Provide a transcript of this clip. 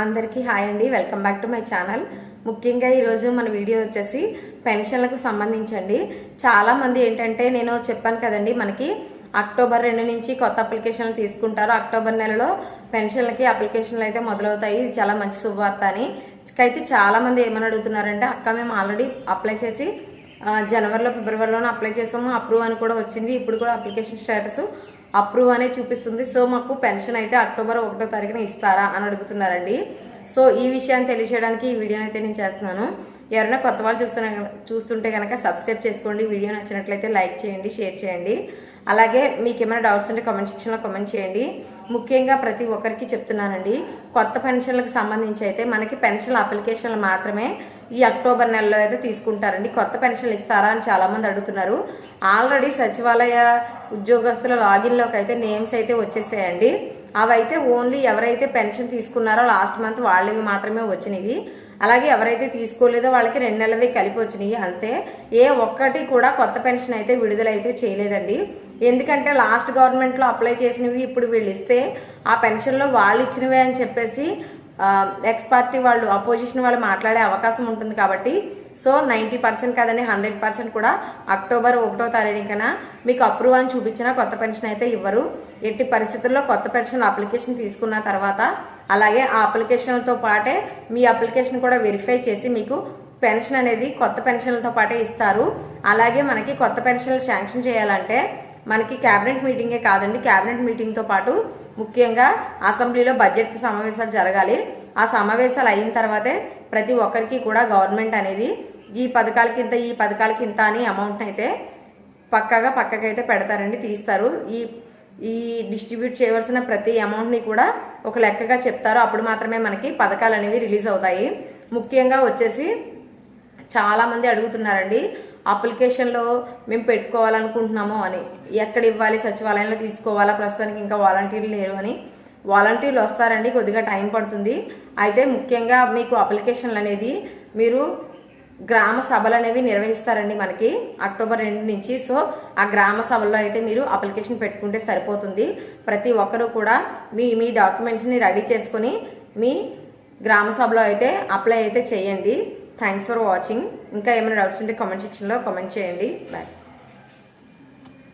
అందరికీ హాయ్ అండి. Welcome back to my channel. ముఖ్యంగా ఈరోజు మన వీడియో వచ్చేసి పెన్షన్లకు సంబంధించండి. చాలామంది ఏంటంటే నేను చెప్పాను కదండి మనకి అక్టోబర్ రెండు నుంచి కొత్త అప్లికేషన్లు తీసుకుంటారు. అక్టోబర్ నెలలో పెన్షన్లకి అప్లికేషన్లు అయితే మొదలవుతాయి. ఇది చాలా మంచి శుభవార్త అని. అయితే చాలా మంది ఏమని అడుగుతున్నారంటే అక్క మేము ఆల్రెడీ అప్లై చేసి జనవరిలో ఫిబ్రవరిలోనే అప్లై చేసాము. అప్రూవ్ అని కూడా వచ్చింది. ఇప్పుడు కూడా అప్లికేషన్ స్టేటస్ అప్రూవ్ అనే చూపిస్తుంది. సో మాకు పెన్షన్ అయితే అక్టోబర్ ఒకటో తారీఖున ఇస్తారా అని అడుగుతున్నారండి. సో ఈ విషయాన్ని తెలియజేయడానికి ఈ వీడియోని అయితే నేను చేస్తున్నాను. ఎవరైనా కొత్త వాళ్ళు చూస్తున్న చూస్తుంటే కనుక సబ్స్క్రైబ్ చేసుకోండి. వీడియో నచ్చినట్లయితే లైక్ చేయండి షేర్ చేయండి. అలాగే మీకు ఏమైనా డౌట్స్ ఉంటే కామెంట్ సెక్షన్లో కామెంట్ చేయండి. ముఖ్యంగా ప్రతి ఒక్కరికి చెప్తున్నానండి. కొత్త పెన్షన్లకు సంబంధించి అయితే మనకి పెన్షన్ అప్లికేషన్లు మాత్రమే ఈ అక్టోబర్ నెలలో అయితే తీసుకుంటారండి. కొత్త పెన్షన్లు ఇస్తారా అని చాలా మంది అడుగుతున్నారు. ఆల్రెడీ సచివాలయ ఉద్యోగస్తుల లాగిన్లోకి అయితే నేమ్స్ అయితే వచ్చేసాయండి. అవైతే ఓన్లీ ఎవరైతే పెన్షన్ తీసుకున్నారో లాస్ట్ మంత్ వాళ్ళవి మాత్రమే వచ్చినవి. అలాగే ఎవరైతే తీసుకోలేదో వాళ్ళకి రెండు నెలలవి కలిపి వచ్చినాయి అంతే. ఏ ఒక్కటి కూడా కొత్త పెన్షన్ అయితే విడుదలైతే చేయలేదండి. ఎందుకంటే లాస్ట్ గవర్నమెంట్లో అప్లై చేసినవి ఇప్పుడు వీళ్ళు ఇస్తే ఆ పెన్షన్లో వాళ్ళు ఇచ్చినవే అని చెప్పేసి ఎక్స్ పార్టీ వాళ్ళు అపోజిషన్ వాళ్ళు మాట్లాడే అవకాశం ఉంటుంది కాబట్టి సో నైంటీ పర్సెంట్ కాదని హండ్రెడ్ పర్సెంట్ కూడా అక్టోబర్ ఒకటో తారీఖున మీకు అప్రూవ్ అని చూపించినా కొత్త పెన్షన్ అయితే ఇవ్వరు. ఎట్టి పరిస్థితుల్లో కొత్త పెన్షన్ అప్లికేషన్ తీసుకున్న తర్వాత అలాగే ఆ అప్లికేషన్లతో పాటే మీ అప్లికేషన్ కూడా వెరిఫై చేసి మీకు పెన్షన్ అనేది కొత్త పెన్షన్లతో పాటే ఇస్తారు. అలాగే మనకి కొత్త పెన్షన్లు శాంక్షన్ చేయాలంటే మనకి క్యాబినెట్ మీటింగే కాదండి. క్యాబినెట్ మీటింగ్తో పాటు ముఖ్యంగా అసెంబ్లీలో బడ్జెట్ సమావేశాలు జరగాలి. ఆ సమావేశాలు అయిన తర్వాతే ప్రతి ఒక్కరికి కూడా గవర్నమెంట్ అనేది ఈ పథకాలకి ఇంత ఈ పథకాలకి ఇంత అని అమౌంట్ అయితే పక్కగా పక్కకైతే పెడతారండి తీస్తారు. ఈ ఈ డిస్ట్రిబ్యూట్ చేయవలసిన ప్రతి అమౌంట్ని కూడా ఒక లెక్కగా చెప్తారు. అప్పుడు మాత్రమే మనకి పథకాలు అనేవి రిలీజ్ అవుతాయి. ముఖ్యంగా వచ్చేసి చాలా మంది అడుగుతున్నారండి అప్లికేషన్లో మేము పెట్టుకోవాలనుకుంటున్నాము అని. ఎక్కడ ఇవ్వాలి? సచివాలయంలో తీసుకోవాలా? ప్రస్తుతానికి ఇంకా వాలంటీర్లు లేరు అని. వాలంటీర్లు వస్తారండి కొద్దిగా టైం పడుతుంది. అయితే ముఖ్యంగా మీకు అప్లికేషన్లు అనేది మీరు గ్రామ సభలు అనేవి నిర్వహిస్తారండి మనకి అక్టోబర్ రెండు నుంచి. సో ఆ గ్రామ సభల్లో అయితే మీరు అప్లికేషన్ పెట్టుకుంటే సరిపోతుంది. ప్రతి ఒక్కరూ కూడా మీ మీ డాక్యుమెంట్స్ని రెడీ చేసుకుని మీ గ్రామ సభలో అయితే అప్లై అయితే చేయండి. థ్యాంక్స్ ఫర్ వాచింగ్ ఇంకా ఏమైనా డౌట్స్ ఉంటే కామెంట్ సెక్షన్లో కామెంట్ చేయండి. బాయ్